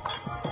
ไ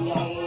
哎。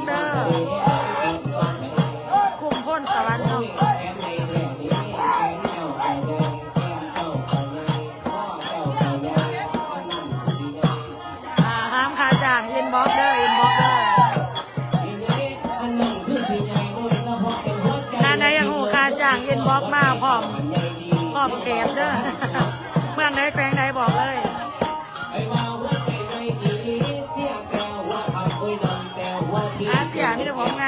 งเด้อคุมพ้นสวรรค์เน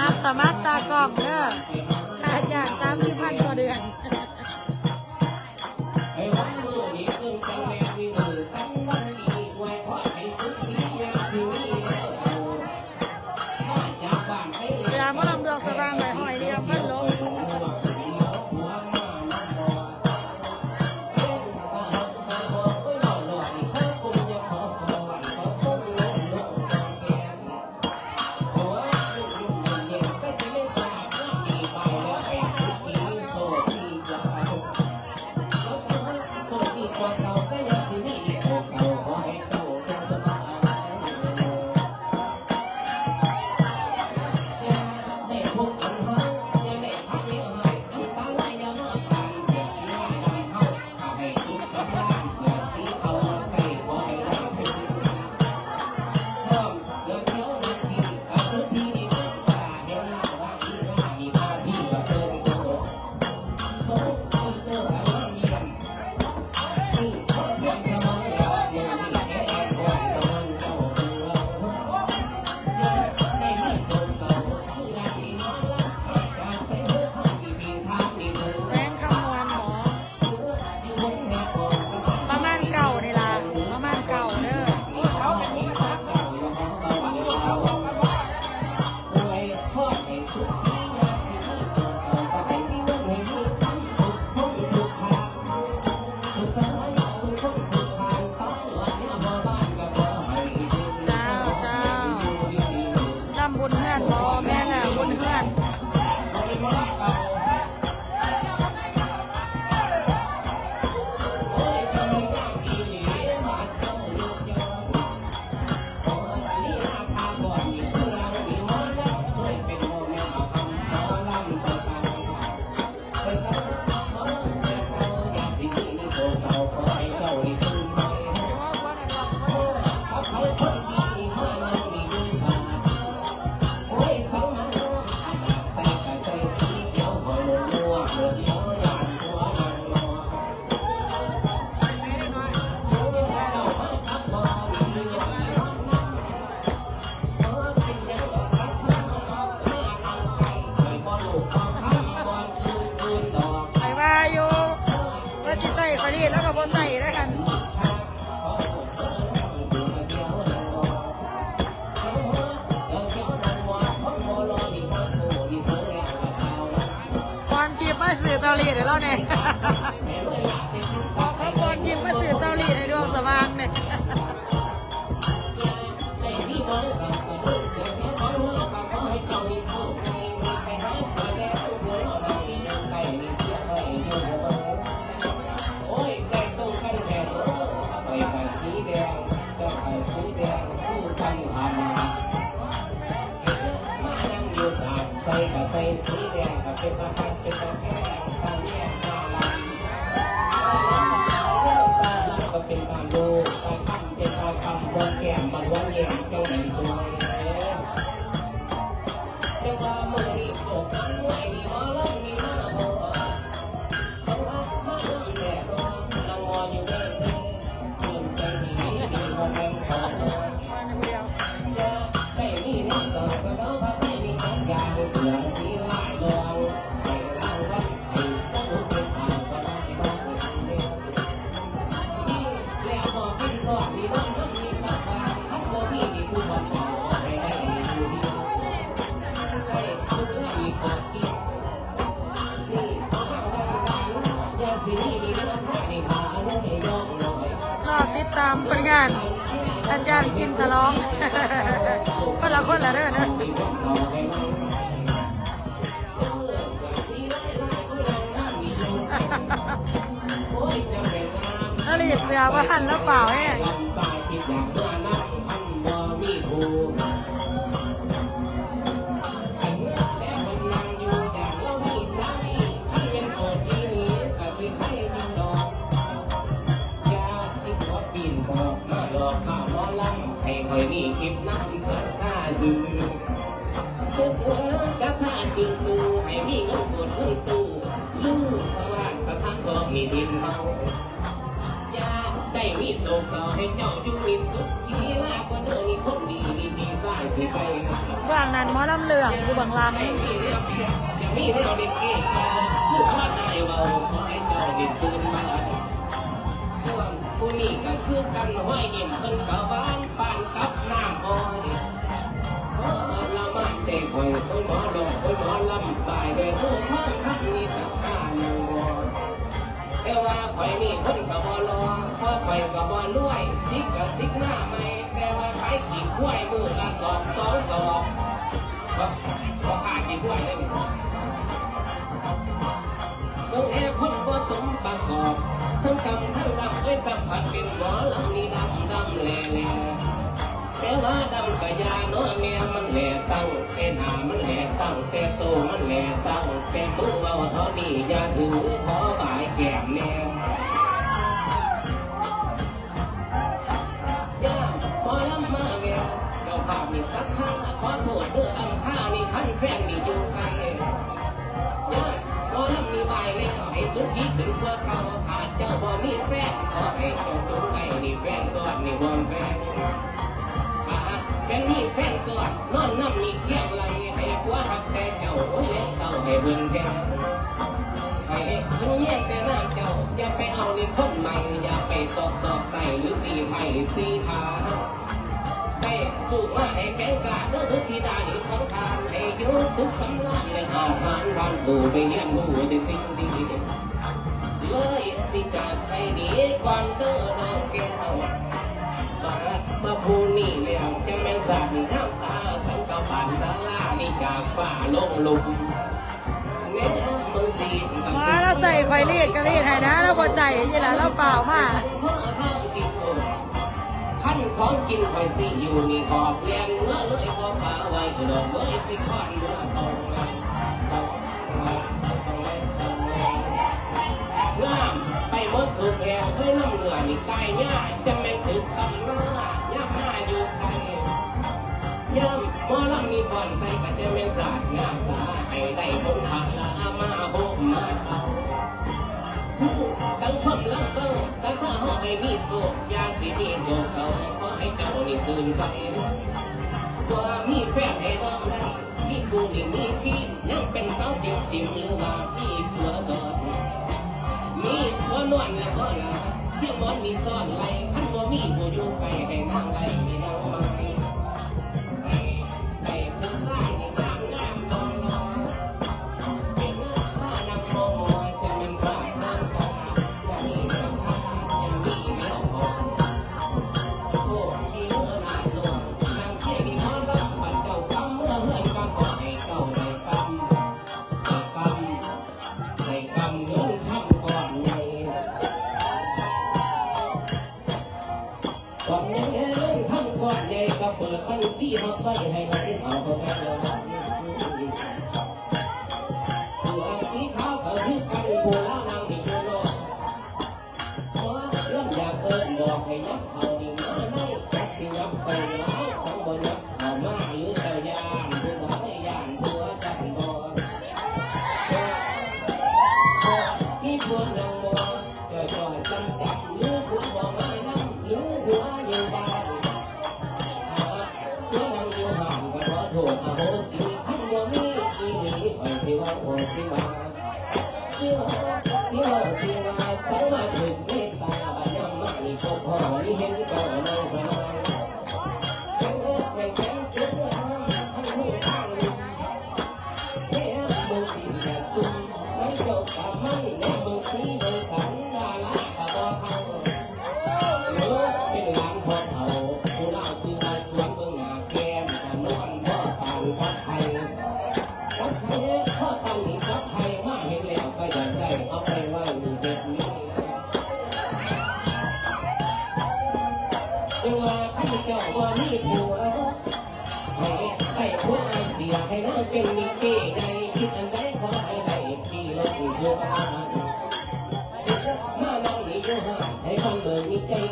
อาพสมัครตากล้องเด้อค่าจ้างสามสิพันต่อเดือน โลงาน อาจารย์จินสลองคนละคนละเรื่องนอะนาลีเสือว่าหันแล้วเปล่าแห้งให้ ดีสายสิไปนะบางนั้นหมอลำเหลืองอยู่บางลำให้มีเรื่องแค่อย่ามีเรื่องเด็กเก่งมาลูกว่าได้เบาขอให้เจ้าได้ซื้อมาพวกผู้นี้ก็คือกันห้อยยิ้มเพิ่นกะบ้านปานกับน้ำอ้อยละมันเด็กคนคนหมอลงคนหมอลำบายเด้อเพื่อเพิ่มคำนี้สักการหนึ่งวอนแต่ว่าข่อยนี่คนกับบอลอพอข่อยกับบอลรวยซิกกับซิกหน้าไม่ แต่ว่าขายขี้ข้วยมือละสอบสองสอบก็ก็ขาดขี้ข้วยเลยเบิ่งแอคนบ่สมประกอบทั้งกำทั้งดำไว้สัมผัสเป็นหมอลำนี่ดำดำแหล่แหล่แต่ว่าดำกะยาเนาะแม่มันแหล่ตั้งแต่หน้ามันแหล่ตั้งแต่โตมันแหล่ตั้งแต่มือเบาเท่านี้อย่าถือขอบายแก้มแน่ อโทษเด้ออันข้านี่ท่านแฟนนี่อยู่ไกลย่าพอลำมีใบแล้วให้สุขีขึ้นกว่าเขาขาดเจ้าบ่มีแฟนขอให้เจ้าจงไว้นี่แฟนสอนนี่วอนแฟนเป็นนี่แฟนสวัสดนอนน้ำมีเคียงไรให้ผัวหักแต่เจ้าโอ้ยเลี้ยงเศร้าให้เบิ่งแก่ให้ทุกแย่งแต่น้ำเจ้าอย่าไปเอาในคนใหม่อย่าไปสอกสอกใส่หรือตีไผ่สีขา ลูกมาให้แข็งกาเด้อทุกทีดาดีของทานให้อยู่สุขสำราญและอาหารความสู่ไปเยี่ยมหูในสิ่งดีเลยสิจากไปดีก่อนเด้อดอกแก้วมามาพูนี่แล้วจะแม่นสาดน้ำตาสังกปานตาลานี่จากฝ่าลงลุมแม่มือสีหมอเราใส่ไฟรีดก็รีดให้นะเราบ่ใส่นี่แหละเราเปล่ามาท่าน ของกินคอยสิอยู่นี่หอบแลนเมื่อเลยพอพาไว้กระดอกเมื่อสิคอนเมื่อตรงไว้งามไปหมดถูกแถวด้วยน้ำเหลือนี่ตายยาจะแม่นถึกกำมาย่ำหน้าอยู่ไกลย่ำมอลำมีฟอนใส่กัจะเป็นศาสตร์งามตาให้ได้คงขาละมาโฮมาเอาคือตั้งความรักเบิ้งสักเท่าให้มีสุขยาสีมีสุข ซึ่งใสว่ามีแฟนให้ดองได้มีคู่นี่มีพี่ยังเป็นสาวติ่มติ๋มหรือว่ามีผัวสอนมีผัวนวลแล้วก็ลาเที่ยงบอนมีซ่อนไรขันบ่มีผัวอยู่ไปให้นางไรมีน้อง ดไปสี่ฮอตไปให้ได้เทศเอาประเทศเที่ว่าสังมาถึงเมตตาบัดนำมาในพบหอยเห็น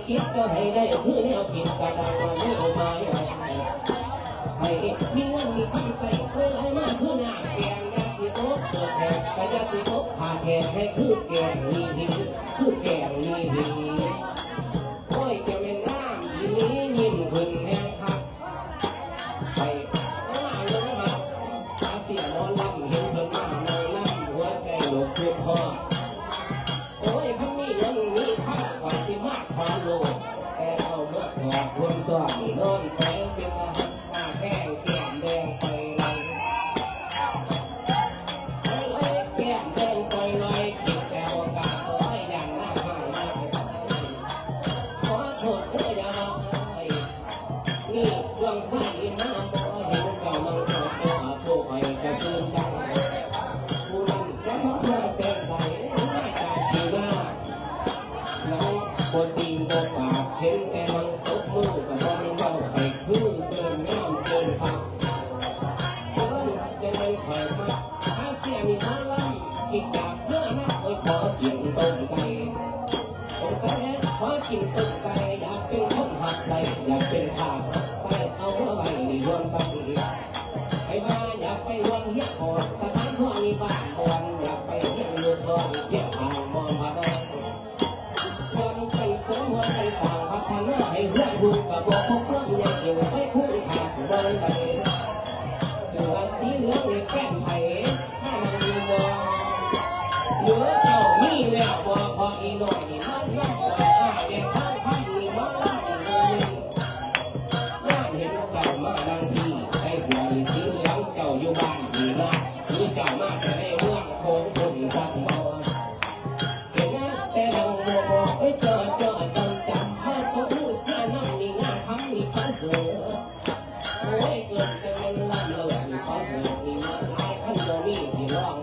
คิดก็ให้ได้คือแนวคิดกันเอาไม่เอามาให้มีเงินมีที่ใส่เพื่อให้มาคือหน้าแกงยาสีโต๊ะแทนยาสีโต๊ะขาแทนให้คือแกงลีหินคือแกงลีหิ Yeah. Wow.